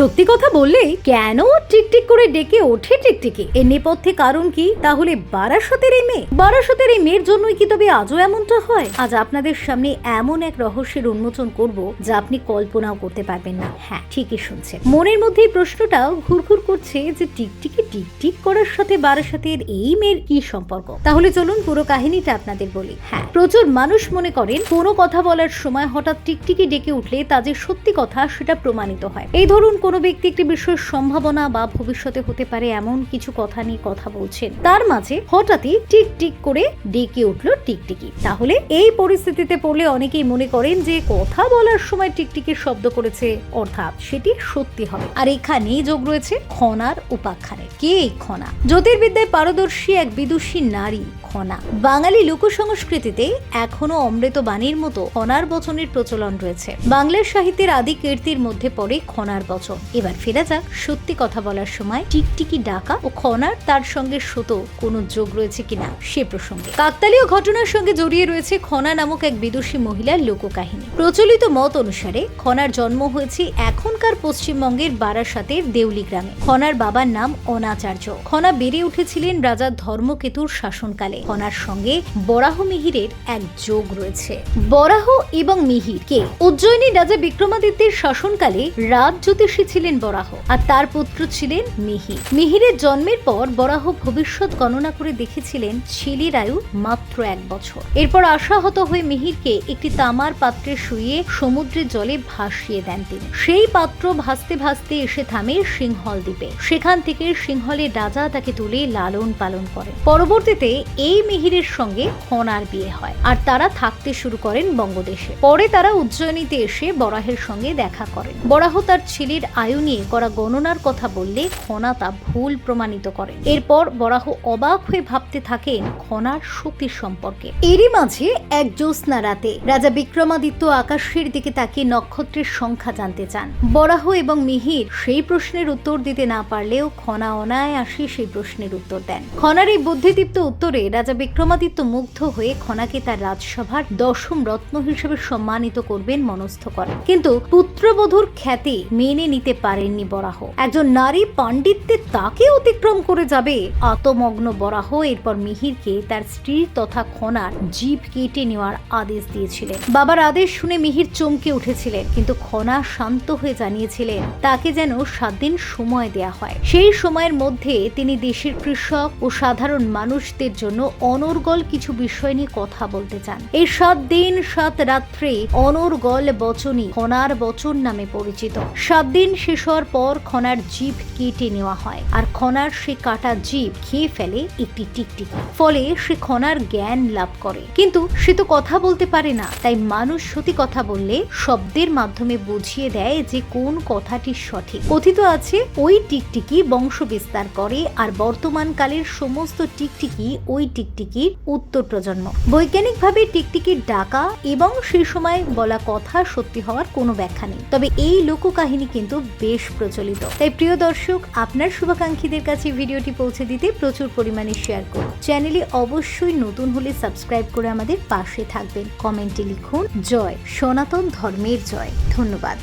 সত্যি কথা বললে কেন টিকটিক করে ডেকে ওঠে টিকটিকি এর নেপথ্যে কারণ কি? তাহলে বারাসতের এই মেয়ে? বারাসতের এই মেয়ের জন্যই কি তবে আজও এমনটা হয়? আজ আপনাদের সামনে এমন এক রহস্যের উন্মোচন করব যা আপনি কল্পনাও করতে পারবেন না। হ্যাঁ ঠিকই শুনছেন। মনের মধ্যে এই প্রশ্নটাও ঘুরঘুর করছে যে টিকটিকি টিকটিক করার সাথে বারাসতের এই মেয়ের কি সম্পর্ক? তাহলে চলুন পুরো কাহিনীটা আপনাদের বলি। হ্যাঁ প্রচুর মানুষ মনে করেন কোনো কথা বলার সময় হঠাৎ টিকটিকি ডেকে উঠলে তা যে সত্যি কথা সেটা প্রমাণিত হয়। এই ধরুন কোনো ব্যক্তি একটি বিষয়ের সম্ভাবনা বা ভবিষ্যতে হতে পারে এমন কিছু কথা নিয়ে কথা বলছেন। তার মাঝে হঠাৎই টিক টিক করে ডেকে উঠল টিকটিকি। তাহলে এই পরিস্থিতিতে পড়লে অনেকেই মনে করেন যে কথা বলার সময় টিকটিকির শব্দ করেছে, অর্থাৎ সেটি সত্যি হবে। আর এখানেই যোগ রয়েছে খনার উপাখ্যানে। কে এই খনা? জ্যোতির্বিদ্যায় পারদর্শী এক বিদুষী নারী, খনা। বাঙালি লোক সংস্কৃতিতে এখনও অমৃত বাণীর মতো খনার বচনের প্রচলন রয়েছে। বাংলার সাহিত্যের আদি কীর্তির মধ্যে পড়ে খনার বচন। এবার ফেরা যাক। সত্যি কথা বলার সময় টিকটিকি ডাকা ও খনার তার সঙ্গে সতো কোনো যোগ রয়েছে কিনা সে প্রসঙ্গে। কাকতালীয় ঘটনার সঙ্গে জড়িয়ে রয়েছে খনা নামক এক বিদুষী মহিলার লোককাহিনী। প্রচলিত মত অনুসারে খনার জন্ম হয়েছে এখনকার পশ্চিমবঙ্গের বারাসাতের দেউলি গ্রামে। খনার বাবার নাম অনাচার্য। খনা বেড়ে উঠেছিলেন রাজা ধর্মকেতুর শাসনকালে। খনার সঙ্গে বরাহ মিহিরের এক যোগ রয়েছে। বরাহ এবং মিহির কে উজ্জয়িনী রাজা বিক্রমাদিত্যের শাসনকালে রাজ জ্যোতিষী ছিলেন বরাহ, আর তার পুত্র ছিলেন মিহির মিহিরের জন্মের পর বরাহ ভবিষ্যৎ গণনা করে দেখেছিলেন ছেলের আয়ু মাত্র এক বছর। এরপর আশাহত হয়ে মিহিরকে একটি তামার পাত্রে শুয়ে সমুদ্রের জলে ভাসিয়ে দেন তিনি। সেই পাত্র ভাসতে ভাসতে এসে থামে সিংহল দ্বীপে। সেখান থেকে সিংহলের রাজা তাকে তুলে লালন পালন করেন। পরবর্তীতে এই মিহিরের সঙ্গে খনার বিয়ে হয়, আর তারা থাকতে শুরু করেন বঙ্গদেশে। পরে তারা উজ্জয়িনীতে এসে বরাহের সঙ্গে দেখা করেন। বরাহ তার ছেলের আয়ু নিয়ে করা গণনার কথা বললে খনা তা ভুল প্রমাণিত করে। এরপর বরাহ অবাক হয়ে ভাবতে থাকেন খনার শক্তির সম্পর্কে। এরই মাঝে এক জ্যোৎস্না রাতে রাজা বিক্রমাদিত্য আকাশের দিকে তাকিয়ে নক্ষত্রের সংখ্যা জানতে চান। বরাহ এবং মিহির সেই প্রশ্নের উত্তর দিতে না পারলেও খনা অনায়াসে সেই প্রশ্নের উত্তর দেন। খনার এই বুদ্ধিদীপ্ত উত্তরে রাজা বিক্রমাদিত্য মুগ্ধ হয়ে খনাকে তার রাজসভার দশম রত্ন হিসেবে সম্মানিত করবেন মনস্থ করেন। কিন্তু পুত্রবধূর খ্যাতি মেনে নিতে পারেননি বরাহ। একজন নারী পাণ্ডিত্যে তাকে অতিক্রম করে যাবে। আতমগ্ন বরাহ, এরপর মিহিরকে তার স্ত্রীর তথা খনার জীব কেটে নেওয়ার আদেশ দিয়েছিলেন। বাবার আদেশ শুনে মিহির চমকে উঠেছিলেন, কিন্তু খনা শান্ত হয়ে জানিয়েছিলেন, তাকে যেন সাত দিন সময় দেয়া হয়। সেই সময়ের মধ্যে তিনি দেশের কৃষক ও সাধারণ মানুষদের জন্য অনর্গল কিছু বিষয় নিয়ে কথা বলতে চান। এই সাত দিন, সাত রাত্রে অনর্গল বচনই খনার বচন নামে পরিচিত। সাত দিন শেষ হওয়ার পর খনার জীব কেটে নেওয়া হয়। আর খনার সে কাটা জীব খেয়ে ফেলে একটি টিকটিকি। ফলে সে খনার জ্ঞান লাভ করে। কিন্তু সে তো কথা বলতে পারে না। তাই মানুষ সত্যি কথা বললে শব্দের মাধ্যমে বুঝিয়ে দেয় যে কোন কথাটি সঠিক। কথিত আছে, ওই টিকটিকি বংশ বিস্তার করে আর বর্তমান কালের সমস্ত টিকটিকি ওই টিকটিকির উত্তর প্রজন্ম। বৈজ্ঞানিকভাবে টিকটিকির ডাকা এবং সেই সময় বলা কথা সত্যি হওয়ার কোনো ব্যাখ্যা নেই। তবে এই লোককাহিনী কিন্তু বেশ প্রচলিত। তাই প্রিয় দর্শক, আপনার শুভাকাঙ্ক্ষীদের কাছে ভিডিওটি পৌঁছে দিতে প্রচুর পরিমাণে শেয়ার করুন। চ্যানেলে অবশ্যই নতুন হলে সাবস্ক্রাইব করে আমাদের পাশে থাকবেন। কমেন্টে লিখুন, জয় সনাতন ধর্মের জয়। ধন্যবাদ।